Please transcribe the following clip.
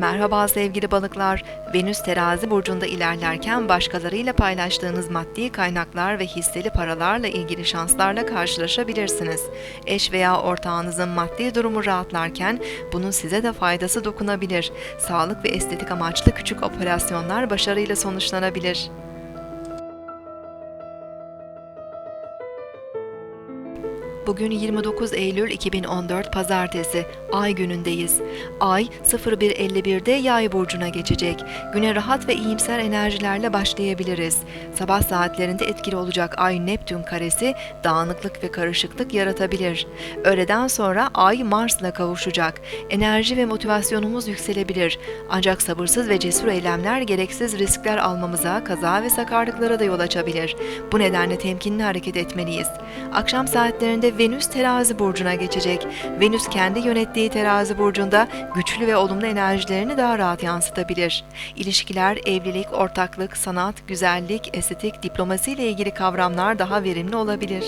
Merhaba sevgili balıklar. Venüs terazi burcunda ilerlerken başkalarıyla paylaştığınız maddi kaynaklar ve hisseli paralarla ilgili şanslarla karşılaşabilirsiniz. Eş veya ortağınızın maddi durumu rahatlarken bunun size de faydası dokunabilir. Sağlık ve estetik amaçlı küçük operasyonlar başarıyla sonuçlanabilir. Bugün 29 Eylül 2014 Pazartesi, Ay günündeyiz. Ay 01.51'de Yay burcuna geçecek. Güne rahat ve iyimser enerjilerle başlayabiliriz. Sabah saatlerinde etkili olacak Ay Neptün karesi dağınıklık ve karışıklık yaratabilir. Öğleden sonra Ay Mars'la kavuşacak. Enerji ve motivasyonumuz yükselebilir. Ancak sabırsız ve cesur eylemler gereksiz riskler almamıza, kaza ve sakarlıklara da yol açabilir. Bu nedenle temkinli hareket etmeliyiz. Akşam saatlerinde Venüs terazi burcuna geçecek. Venüs kendi yönettiği terazi burcunda güçlü ve olumlu enerjilerini daha rahat yansıtabilir. İlişkiler, evlilik, ortaklık, sanat, güzellik, estetik, diplomasi ile ilgili kavramlar daha verimli olabilir.